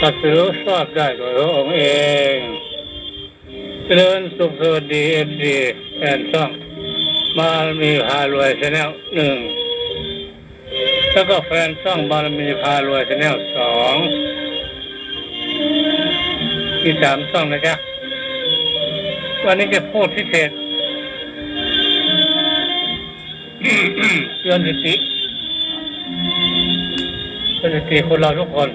ตัดรู้ชอบได้โดยพระองค์เองเจริญสุขสวัสดีเอฟซีแฟนช่องบารมีพารวยชาแนลหนึ่งแล้วก็แฟนช่องบารมีพารวยชาแนลสองมีสามช่องนะจ๊ะวันนี้จะพูดพิเศษเตือนสติเตือนสติคนเราทุกคน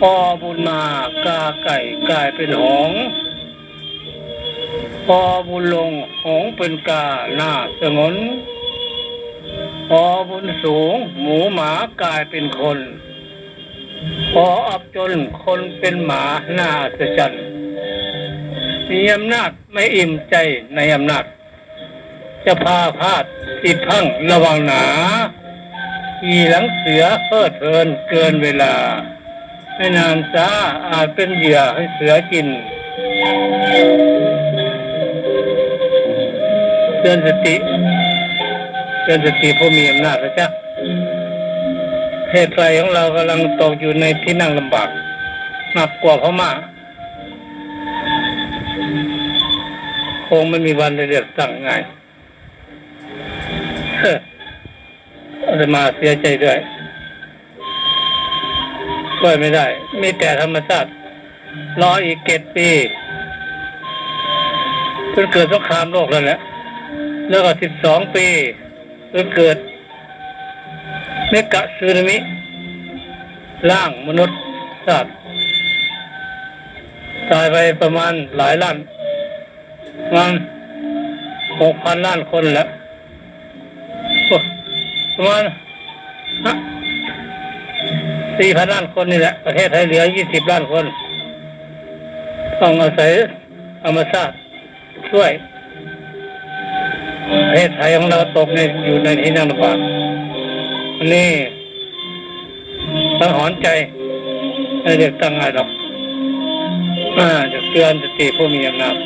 พอบุญมากาไก่กลายเป็นหงส์พอบุญลงหงส์เป็นกาหน้าสงนพอบุญสูง หมูหมากลายเป็นคน พออับจนคนเป็นหมาหน้าอัจรรย์มีอำนาจไม่อิ่มใจในอำนาจ จะพาพาดติดพังระวังหนาขี่หลังเสือเพิดเพลินเกินเวลา ไม่นานจ้าอาจเป็นเหยื่อให้เสือกินเตือนสติเตือนสติผู้มีอำนาจนะจ๊ะเทศไทยของเรากำลังตกอยู่ในที่นั่งลำบากหนักกว่าพม่าคงไม่มีวันได้เลือกตั้งง่ายเออมาเสียใจด้วย ช่วยไม่ได้ มีแต่ธรรมชาติรออีกเจ็ดปีจนเกิดสงครามโลกแล้วแหละแล้วก็สิบสองปีจนเกิดเมกะซึนามิร่างมนุษย์ชาติตายไปประมาณหลายล้านมาณหกพันล้านคนแล้วโอ้ประมาณ สี่พันล้านคนนี่แหละ ประเทศไทยเหลือยี่สิบล้านคน ต้องอาศัยธรรมชาติช่วย ประเทศไทยของเราตกในอยู่ในที่นั่งลำบากอันนี้สังหรณ์ใจไม่เรียกตั้งไงหรอกอ่าจะเตือนสติผู้มีอำนาจ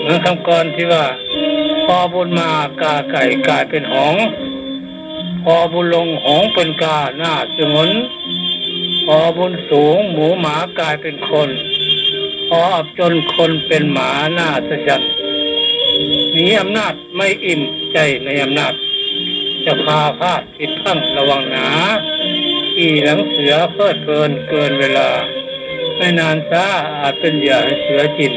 เหมือนคำกรที่ว่า พอบุญมากาไก่กลายเป็นหง พอบุญลงหงเป็นกาหน้าสงนพอบุญสูงหมูหมากลายเป็นคน พออับจนคนเป็นหมาหน้าสะจันหนีอำนาจไม่อิ่มใจในอำนาจ จะพาพาดผิดพั้งระวังหนาขี่หลังเสือเพิดเพลินเกินเวลา ไม่นานช้าอาจเป็นเหยื่อเสือกิน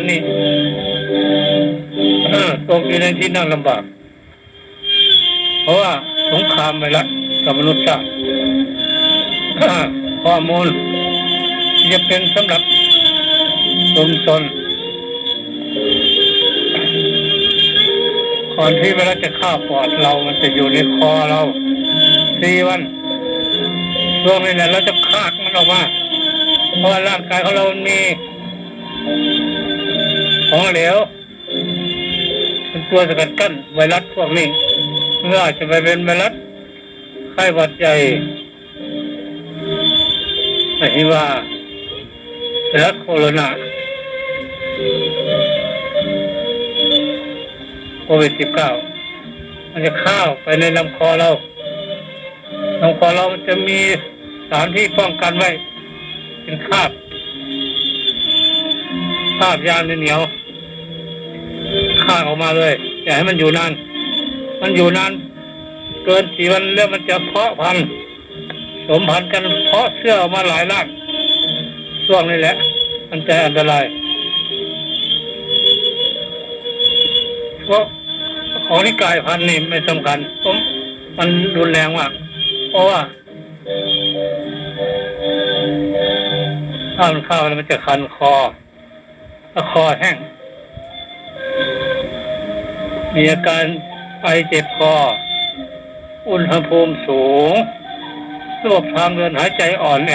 วันนี้ตกอยู่ในที่นั่งลำบาก เพราะว่าสงครามไปล้วกับมนุษย์ชาติข้อมูลจะเป็นสำหรับชุมชนก่อนที่เวลาจะฆ่าปอดเรามันจะอยู่ในคอเราสี่วันช่วงนี้แหละเราจะคากมันออกมาเพราะร่างกายของเรามันมี ของเหลวเป็นตัวสกัดกั้นไวรัสพวกนี้เมื่ออาจจะไปเป็นไวรัสไข้หวัดใหญ่ไม่ใช่ว่าไวรัสโคโรนาโควิดสิบเก้ามันจะเข้าไปในลำคอเราลำคอเรามันจะมีสารที่ป้องกันไว้ เป็นคาบคาบยางเหนียว ๆคาออกมาเลย อย่าให้มันอยู่นาน มันอยู่นาน เกินสี่วันแล้วมันจะเพาะพันธุ์สมพันธุ์กันเพาะเสื้อออกมาหลายรากช่วงนี้แหละ มันจะอันตรายเพราะของที่กลายพันธุ์นี่ไม่สำคัญผมมันรุนแรงมากเพราะว่าถ้ามันเข้าแล้วมันจะคันคอคอแห้ง มีอาการไอเจ็บคอ อุณหภูมิสูงระบบทางเดินหายใจอ่อนแอ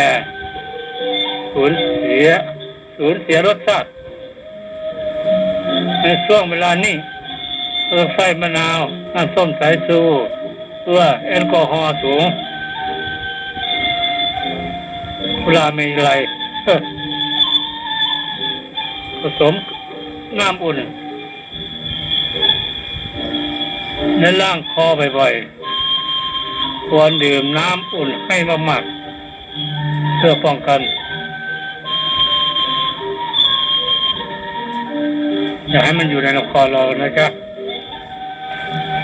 สูญเสียสูญเสียรสชาติในช่วงเวลานี้เออไฟมะนาวน้ำส้มสายชูเพื่อแอลกอฮอล์สูงเวลามีอะไรผสมน้ำอุ่น ในล่างคอบ่อยๆ ควรดื่มน้ำอุ่นให้มากๆ เพื่อป้องกัน อย่าให้มันอยู่ในลำคอเรานะจ๊ะ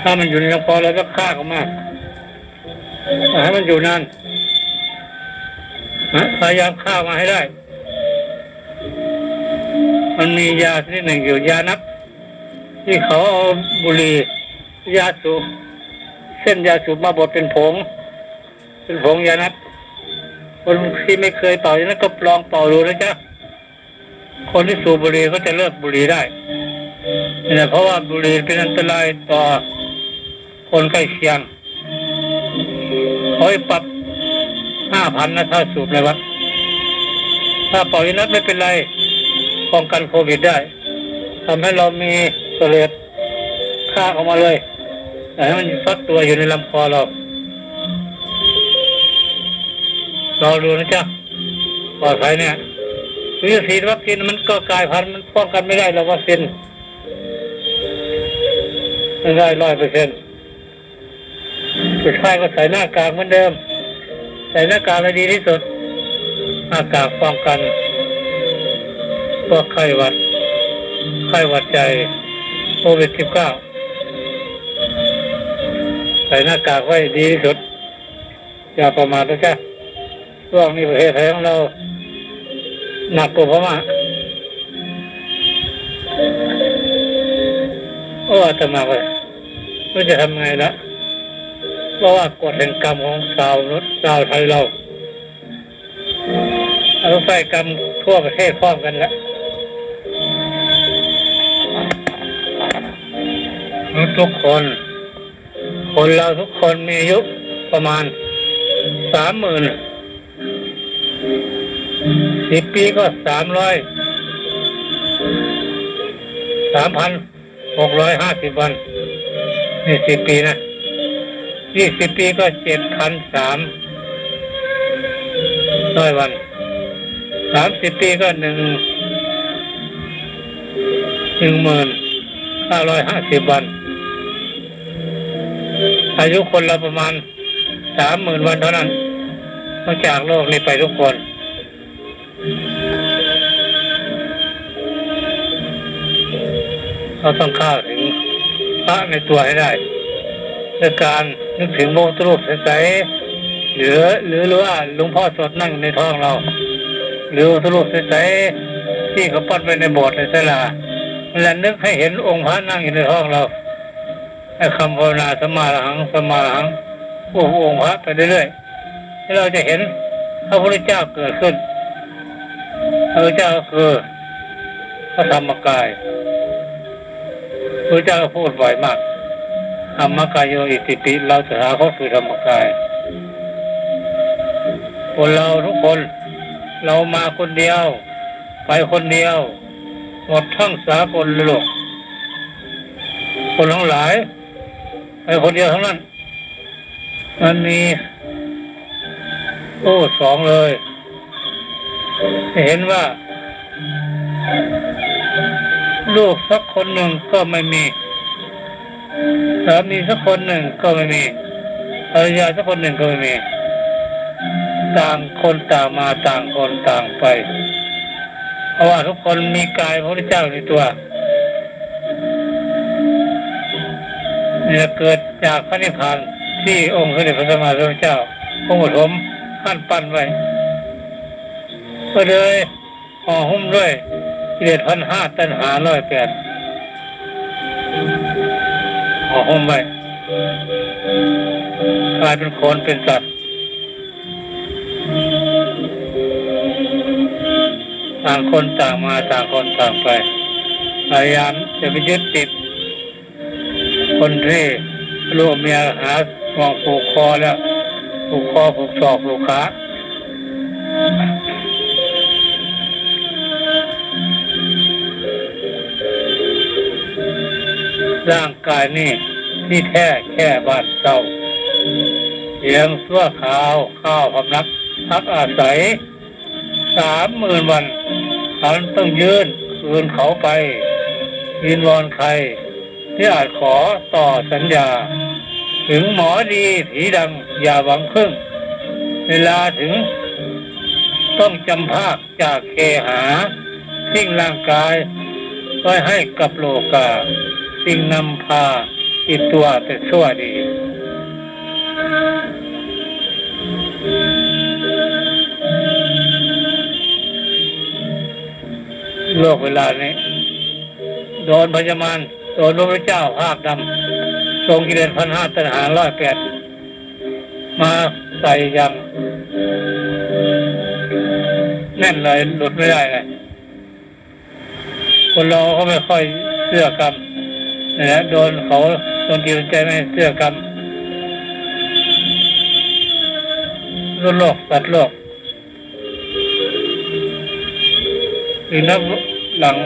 ถ้ามันอยู่ในลำคอเราก็ฆ่าเขามากอย่าให้มันอยู่นานนพยายามฆ่ามาให้ได้ มันมียาชนิดหนึ่งอยู่ยานับที่เขาเอาบุหรี่ ยาสูบเส้นยาสูบมาบดเป็นผง เป็นผงยานัดคนที่ไม่เคยเป่ายานัดก็ลองเป่าดูนะจ๊ะคนที่สูบบุหรี่ก็จะเลิกบุหรี่ได้เนี่ยเพราะว่าบุหรี่เป็นอันตรายต่อคนใกล้เคียงเขาปรับห้าพันนะถ้าสูบในวัดถ้าเป่ายานัดไม่เป็นไรป้องกันโควิดได้ทำให้เรามีเสลดฆ่าออกมาเลย แต่ให้มันฟักตัวอยู่ในลำคอเรารอดูนะจ๊ะปลอดภัยเนี่ยวิธีวัคซีนมันก็กลายพันธุ์มันป้องกันไม่ได้หรอกวัคซีนไม่ได้ร้อยเปอร์เซ็นต์สุดท้ายก็ใส่หน้ากากเหมือนเดิม ใส่หน้ากากให้ดีที่สุด หน้ากากป้องกันพวกไข้หวัด ไข้หวัดใจโควิดสิบเก้า ส่หน้ากากไว้ดีที่สุด อย่าประมาทนะจ๊ะช่วงนี้ประเทศไทยของเรา หนักกว่าพม่าโอ้อาตมาไปไม่จะทำไงละเพราะว่ากฎแห่งกรรมของชาวนุษย์ชาวไทยเราเราใส่กรรมทั่วประเทศพร้อมกันแล้วทุกคน คนเราทุกคนมีอายุประมาณสามหมื่นสิบปีก็สามร้อยสามพันหกร้อยห้าสิบวันนี่สิบปีนะยี่สิบปีก็เจ็ดพันสามร้อยวันสามสิบปีก็หนึ่งหนึ่งหมื่นห้าร้อยห้าสิบวัน อายุคนเราประมาณสามหมื่นวันเท่านั้นต้องจากโลกนี้ไปทุกคน เราต้องข้าถึงพระในตัวให้ได้ด้วยการนึกถึงโมตรูปใสๆหรือหรือหรือว่าหลวงพ่อสดนั่งอยู่ในท้องเรา หรือพระรูปใสๆที่เขาปั้นไว้ในโบสถ์ในศาลาและนึกให้เห็นองค์พระนั่งอยู่ในท้องเรา ให้คำภาวนาสมมาหังสมมาหังโอ้โหองค์พระไปเรื่อยๆแล้เราจะเห็นพระพุทธเจ้าเกิดขึ้นพระเจ้าคือพระธรรมกายพระเจ้าพูดบ่อยมากธรรมกายโยอิติปิเราสถาคตคือธรรมกายคนเราทุกคนเรามาคนเดียว ไปคนเดียว หมดทั้งสากลโลกคนทั้งหลาย ไปคนเดียวทั้งนั้น มันมีโอ้สองเลย เห็นว่า ลูกสักคนหนึ่งก็ไม่มีสามีสักคนหนึ่งก็ไม่มีภรรยาสักคนหนึ่งก็ไม่มี ต่างคนต่างมาต่างคนต่างไป เพราะว่าทุกคนมีกายพระเจ้าในตัว เนี่ยเกิดจากพระนิพพานที่องค์สมเด็จพระสัมมาสัมพุทธเจ้า องค์ปฐมขั้นปั้นไว้ก็เลยห่อหุ้มด้วยกิเลสพันห้าตันหาร้อยแปดห่อหุ้มไว้กลายเป็นคนเป็นสัตว์ต่างคนต่างมาต่างคนต่างไปพยายามจะไปยึดติด คนที่ลูกเมียหาหวงผูกคอแล้วผูกคอผูกศอกผูกขาร่างกายนี่ที่แท้แค่บ้านเศร้าเพียงชั่วขาวข้าวพำนักพักอาศัยสามหมื่นวันฉันต้องยืนคืนเขาไปวินวอนใคร ที่อาจขอต่อสัญญา ถึงหมอดีผีดังอย่าหวังพึ่ง เวลาถึง ต้องจำภาคจากเคหาสิ่งร่างกายไว้ให้กับโลกา สิ่งนำพาติดตัวแต่ชั่วดีโลกเวลานี้โดนพญามาร โดนพระพุทธเจ้าภาคดำทรงกิเลสพันห้าตัณหาร้อยแปดมาใส่ยังแน่นเลยหลุดไม่ได้เลยคนเราเขาไม่ค่อยเชื่อกรรมนะฮะโดนเขาโดนกินใจไม่เชื่อกรรมรุนโลกสัตว์โลกอีกนับหลัง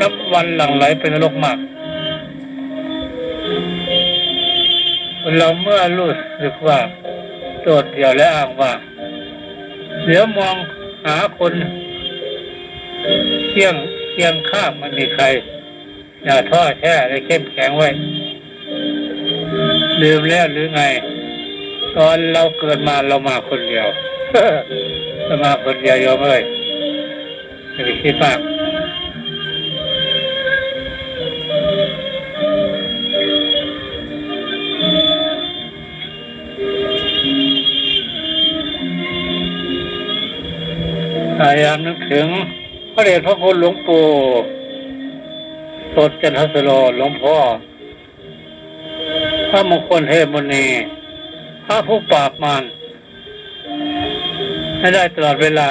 นับวันหลังไหลเป็นนรกมาก เราเมื่อรู้สึกว่าโดดเดี่ยวและอ้างว่าเดี๋ยวมองหาคนเที่ยงเที่ยงข้ามมันมีใคร อย่าท้อแท้และเข้มแข็งไว้ลืมแล้วหรือไง ตอนเราเกิดมาเรามาคนเดียวเรามาคนเดียวโยมเอ้ยอย่าไปคิดมาก พยายามนึกถึงพระเดชพระคุณหลวงปู่สดจันทสโลหลวงพ่อ พระมงคลเทพมุนีพระผู้ปราบมารให้ได้ตลอดเวลา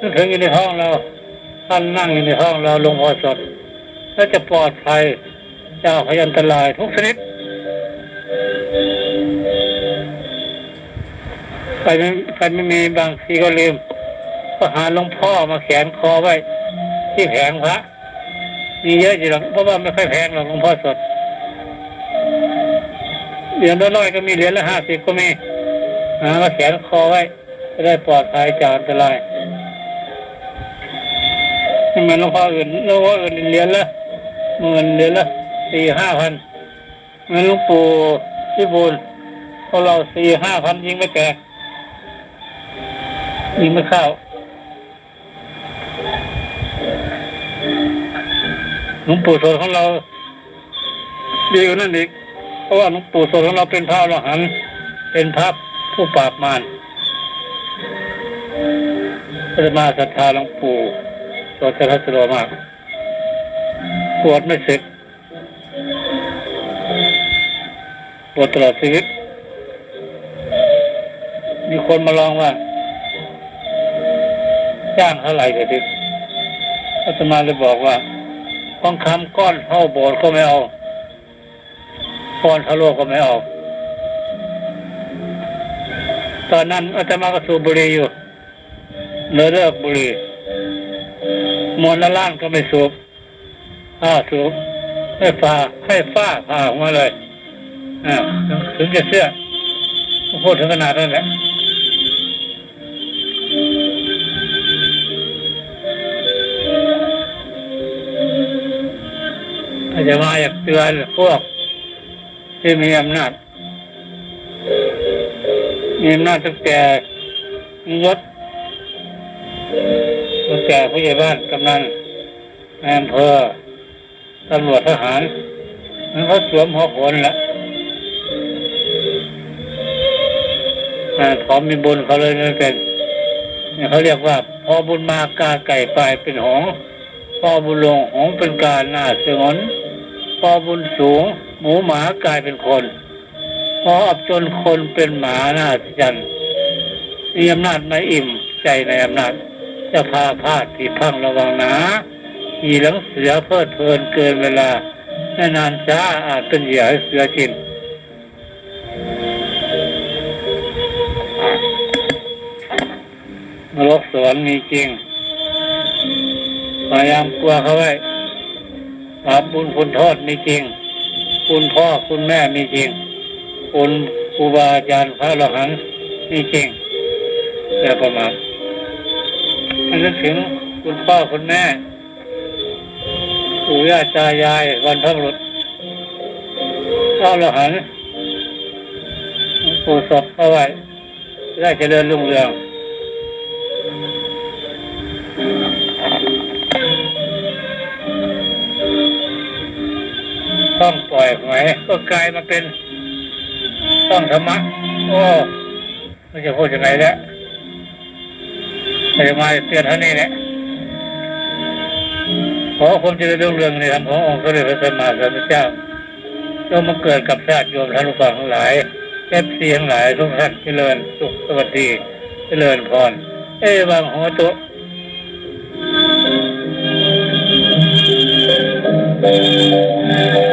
นึกถึงอยู่ในห้องเราท่านนั่งอยู่ในห้องเราหลวงพ่อสดแล้วจะปลอดภัยจากพยันตรายทุกชนิดใครไม่ใครไม่มีบางทีก็ลืม ก็หาหลวงพ่อมาแขวนคอไว้ ที่แผงพระมีเยอะอยู่หรอกเพราะว่าไม่ค่อยแพงหรอกหลวงพ่อสดเหรียญน้อยก็มีเหรียญละห้าสิบก็มีหามาแขวนคอไว้จะได้ปลอดภัยจากอันตรายไม่เหมือนหลวงพ่ออื่นหลวงพ่ออื่นเหรียญละหมื่นเหรียญละสี่ห้าพันเหมือนหลวงปู่ที่บูลพวกเราสี่ห้าพันยิงไม่แตกยิงไม่เข้า หลวงปู่โสดของเรา ดีกว่านั้นอีก เพราะว่าหลวงปู่โสดของเราเป็นพระอรหันต์เป็นพระผู้ปราบมารก็จะมาศรัทธาหลวงปู่โสดทัศโรมากปวดไม่เสร็จปวดตลอดชีวิต มีคนมาลองว่าจ้างเท่าไหร่เดี๋ยดิอาตมาเลยบอกว่า ทองคำก้อนเท่าโบสถ์ก็ไม่เอาก้อนเท่าโลกก็ไม่เอาตอนนั้นอาตมาก็สูบบุหรี่อยู่เลิกเลิกบุหรี่มวลละล้านก็ไม่สูบผ้าสูบให้ฟ้าให้ฟ้าผ่าออกมาเลยอ่าถึงจะเชื่อพูดถึงขนาดนั้นแหละ อาจจะมาอยากเตือนพวก ที่มีอำนาจ มีอำนาจตั้งแต่มียศตั้งแต่ผู้ใหญ่บ้านกำนันนายอำเภอตำรวจทหาร มันเขาสวมหัวโขนและอ่ขอมีบุญเขาเลยนั่นเป็นเนี่เขาเรียกว่า พอบุญมากาไก่ปลายเป็นหง พอบุญลงหงเป็นการหน้าสือน พอบุญสูง หมูหมากลายเป็นคน พออับจนคนเป็นหมาหน้าจันมีอำนาจไม่อิ่มใจในอำนาจ จะพาพาดที่พังระวังนะขี่หลังเสือเพลิดเพลินเกินเวลาไม่นานช้าอาจเป็นเหยื่อเสือกินนรกสวรรค์มีจริงพยายามกลัวเขาไว้ บาบุญคุณโทษมีจริง คุณพ่อคุณแม่มีจริง คุณครูบาอาจารย์พระอรหันต์มีจริงแต่ประมาณให้นึกถึงคุณพ่อคุณแม่ปู่ย่าตายายวันพระบุรุษพระอรหันต์ปู่ศพเอาไว้ได้เจริญรุ่งเรือง ต้องปล่อยไหมก็กลายมาเป็นต้องธรรมะโอ้ไม่จะพูดยังไงแล้วไม่จะมาเตือนเท่านี้แหละขอความเจริญรุ่งเรืองในธรรมขององค์สมเด็จพระสัมมาสัมพุทธเจ้าจงมาเกิดกับชาติโยมท่านผู้ฟังทั้งหลายเอฟซีทั้งหลายทุกท่านเจริญสุขสวัสดีเจริญพรเอวังหัวโตอ